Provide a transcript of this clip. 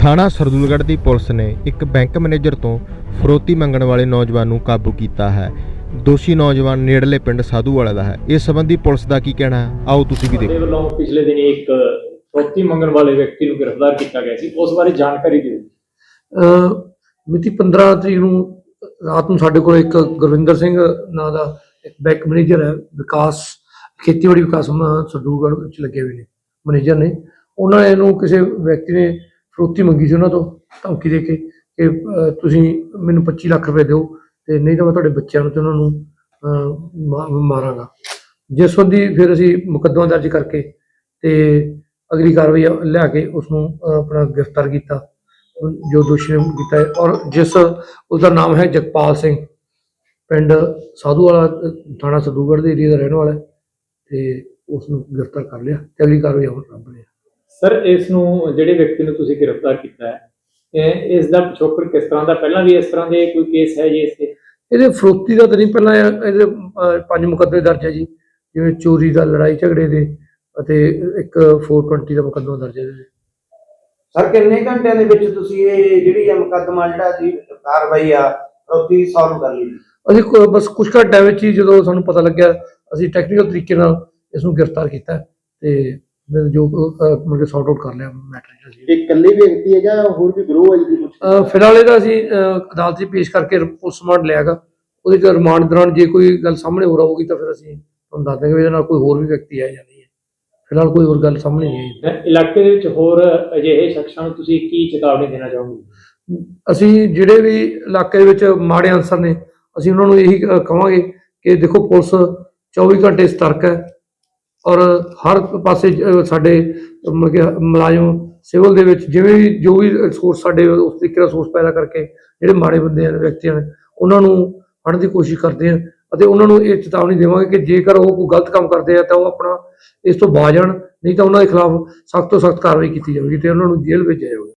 ਥਾਣਾ ਸਰਦੂਲਗੜ੍ਹ ਦੀ ਪੁਲਿਸ ਨੇ ਇੱਕ ਬੈਂਕ ਮੈਨੇਜਰ ਤੋਂ ਫਰੋਤੀ ਮੰਗਣ ਵਾਲੇ ਨੌਜਵਾਨ ਨੂੰ ਕਾਬੂ ਕੀਤਾ ਹੈ। ਦੋਸ਼ੀ ਨੌਜਵਾਨ ਨੇੜਲੇ ਪਿੰਡ ਸਾਧੂਵਾਲਾ ਦਾ ਹੈ। ਇਸ ਸੰਬੰਧੀ ਪੁਲਿਸ ਦਾ ਕੀ ਕਹਿਣਾ ਹੈ? ਆਓ ਤੁਸੀਂ ਵੀ ਦੇਖੋ। ਵੱਲੋਂ ਪਿਛਲੇ ਦਿਨੀ ਇੱਕ ਫਰੋਤੀ ਮੰਗਣ ਵਾਲੇ ਵਿਅਕਤੀ ਨੂੰ ਗ੍ਰਿਫਤਾਰ ਕੀਤਾ ਗਿਆ ਸੀ। ਉਸ ਬਾਰੇ ਜਾਣਕਾਰੀ ਦਿਓ। ਅਹ ਮਿਤੀ 15 ਤਰੀਕ ਨੂੰ ਰਾਤ ਨੂੰ ਸਾਡੇ ਕੋਲ ਇੱਕ ਗੁਰਵਿੰਦਰ ਸਿੰਘ ਨਾਂ ਦਾ ਇੱਕ ਬੈਂਕ ਮੈਨੇਜਰ ਹੈ। ਵਿਕਾਸ ਖੇਤੀਬਾੜੀ ਵਿਕਾਸ ਸਰਦੂਲਗੜ੍ਹ ਵਿੱਚ ਲੱਗੇ ਹੋਏ ਨੇ। ਮੈਨੇਜਰ ਨੇ। ਉਹਨਾਂ ਨੇ ਇਹਨੂੰ ਕਿਸੇ ਵਿਅਕਤੀ ਨੇ ਫਰੋਤੀ ਮੰਗੀ ਸੀ ਉਹਨਾਂ ਤੋਂ ਧਮਕੀ ਦੇ ਕੇ ਕਿ ਅਹ, ਤੁਸੀਂ ਮੈਨੂੰ 25 ਲੱਖ ਰੁਪਏ ਦਿਓ ਤੇ ਨਹੀਂ ਤਾਂ ਮੈਂ ਤੁਹਾਡੇ ਬੱਚਿਆਂ ਨੂੰ ਤੇ ਉਹਨਾਂ ਨੂੰ ਅਹ, ਮਾ- ਮਾਰਾਂਗਾ। ਜਿਸ ਸੰਬੰਧੀ ਫਿਰ ਅਸੀਂ ਮੁਕੱਦਮਾ ਦਰਜ ਕਰਕੇ ਤੇ ਅਗਲੀ ਕਾਰਵਾਈ ਲਿਆ ਕੇ ਉਸ ਨੂੰ ਅਹ, ਆਪਣਾ ਗ੍ਰਿਫਤਾਰ ਕੀਤਾ ਜੋ ਦੋਸ਼ੀ ਨੇ ਕੀਤਾ ਹੈ। ਔਰ ਜਿਸ ਉਸ ਦਾ ਨਾਮ ਹੈ ਜਗਪਾਲ ਸਿੰਘ ਪਿੰਡ ਸਾਧੂਵਾਲਾ ਅਹ, ਥਾਣਾ ਸਦੂਗੜ੍ਹ ਦੇ ਏਰੀਆ ਦਾ ਰਹਿਣ ਵਾਲਾ ਹੈ ਤੇ ਉਸ ਨੂੰ ਗ੍ਰਿਫਤਾਰ ਕਰ ਲਿਆ ਤੇ ਅਗਲੀ ਕਾਰਵਾਈ ਹੁਣ ਰੱਬ ਨੇ। ਸਰ ਇਸ ਨੂੰ ਜਿਹੜੇ ਵਿਅਕਤੀ ਨੂੰ ਤੁਸੀਂ ਗ੍ਰਿਫਤਾਰ ਕੀਤਾ ਹੈ ਇਹ- ਇਸ ਦਾ ਪਿਛੋਕੜ ਕਿਸ ਤਰ੍ਹਾਂ ਦਾ? ਪਹਿਲਾਂ ਵੀ ਇਸ ਤਰ੍ਹਾਂ ਦੇ ਕੋਈ ਕੇਸ ਹੈ ਜੀ ਇਸ ਤੇ? ਇਹਦੇ ਫਰੋਤੀ ਦਾ ਤਾਂ ਨਹੀਂ ਪਹਿਲਾਂ ਇਹ- ਇਹਦੇ ਪੰਜ ਮੁਕੱਦਮੇ ਦਰਜ ਹੈ ਜੀ। ਜਿਵੇਂ ਚੋਰੀ ਦਾ ਲੜਾਈ ਝਗੜੇ ਦੇ ਅਤੇ ਇੱਕ 420 ਦਾ ਮੁਕੱਦਮਾ ਦਰਜ ਹੈ ਤੇ। ਸਰ ਕਿੰਨੇ ਘੰਟਿਆਂ ਦੇ ਵਿੱਚ ਤੁਸੀਂ ਇਹ ਜਿਹੜੀ ਆ ਮੁਕੱਦਮਾ ਜਿਹੜਾ ਜੀ ਕਾਰਵਾਈ ਆ ਰੋਟੀ ਸੋਲਵ ਕਰ ਲਈ? ਅਸੀਂ ਬਸ ਕੁਝ ਘੰਟਿਆਂ ਵਿੱਚ ਹੀ ਜਦੋਂ ਸਾਨੂੰ ਪਤਾ ਲੱਗਿਆ ਅਸੀਂ ਟੈਕਨੀਕਲ ਤਰੀਕੇ ਨਾਲ ਇਸ ਨੂੰ ਗ੍ਰਿਫਤਾਰ ਕੀਤਾ ਤੇ ਜੋ ਕਿ ਸੌਟ ਆਊਟ ਕਰ ਲਿਆ ਮੈਟਰ ਜਿਹੜਾ ਸੀ ਇਹ ਇਕੱਲੇ ਵਿਅਕਤੀ ਹੈ ਜਾਂ ਹੋਰ ਵੀ ਗਰੋਹ ਹੈ ਜੀ ਕੁਝ ਫਿਲਹਾਲ ਇਹਦਾ ਅਸੀਂ ਅਦਾਲਤ 'ਚ ਪੇਸ਼ ਕਰਕੇ ਰਿਮਾਂਡ ਲਿਆਗਾ ਉਹਦੇ ਚ ਰਿਮਾਂਡ ਦੌਰਾਨ ਜੇ ਕੋਈ ਗੱਲ ਸਾਹਮਣੇ ਹੋ ਰਹੀ ਤਾਂ ਫਿਰ ਅਸੀਂ ਤੁਹਾਨੂੰ ਦੱਸ ਦਾਂਗੇ ਇਹਦੇ ਨਾਲ ਕੋਈ ਹੋਰ ਵੀ ਵਿਅਕਤੀ ਹੈ ਜਾਂ ਨਹੀਂ ਹੈ ਫਿਲਹਾਲ ਕੋਈ ਹੋਰ ਗੱਲ ਸਾਹਮਣੇ ਨਹੀਂ ਆਈ। ਇਲਾਕੇ ਦੇ ਵਿੱਚ ਹੋਰ ਅਜਿਹੇ ਸ਼ਖਸਾਂ ਨੂੰ ਤੁਸੀਂ ਕੀ ਚੇਤਾਵਨੀ ਦੇਣਾ ਚਾਹੋਗੇ? ਅਸੀਂ ਜਿਹੜੇ ਵੀ ਇਲਾਕੇ ਦੇ ਵਿੱਚ ਮਾੜੇ ਅਨਸਰ ਨੇ ਅਸੀਂ ਉਹਨਾਂ ਨੂੰ ਇਹੀ ਕਹਾਂਗੇ ਕਿ ਦੇਖੋ ਪੁਲਿਸ 24 ਘੰਟੇ ਸਤਰਕ ਹੈ। ਔਰ ਹਰ ਪਾਸੇ ਸਾਡੇ ਮਤਲਬ ਕਿ ਮੁਲਾਜ਼ਮ ਸਿਵਲ ਦੇ ਵਿੱਚ ਜਿਵੇਂ ਵੀ ਜੋ ਵੀ ਸੋਰਸ ਸਾਡੇ ਉਸ ਤਰੀਕੇ ਦਾ ਸੋਰਸ ਪੈਦਾ ਕਰਕੇ ਜਿਹੜੇ ਮਾੜੇ ਬੰਦੇ ਹਨ ਵਿਅਕਤੀਆਂ ਨੇ ਉਹਨਾਂ ਨੂੰ ਫੜਨ ਦੀ ਕੋਸ਼ਿਸ਼ ਕਰਦੇ ਆ ਅਤੇ ਉਹਨਾਂ ਨੂੰ ਇਹ ਚੇਤਾਵਨੀ ਦੇਵਾਂਗੇ ਕਿ ਜੇਕਰ ਉਹ ਕੋਈ ਗਲਤ ਕੰਮ ਕਰਦੇ ਆ ਤਾਂ ਉਹ ਆਪਣਾ ਇਸ ਤੋਂ ਬਾਜ ਜਾਣ, ਨਹੀਂ ਤਾਂ ਉਹਨਾਂ ਦੇ ਖਿਲਾਫ ਸਖਤ ਤੋਂ ਸਖਤ ਕਾਰਵਾਈ ਕੀਤੀ ਜਾਵੇਗੀ ਤੇ ਉਹਨਾਂ ਨੂੰ ਜੇਲ੍ਹ ਭੇਜਿਆ ਜਾਵੇਗਾ।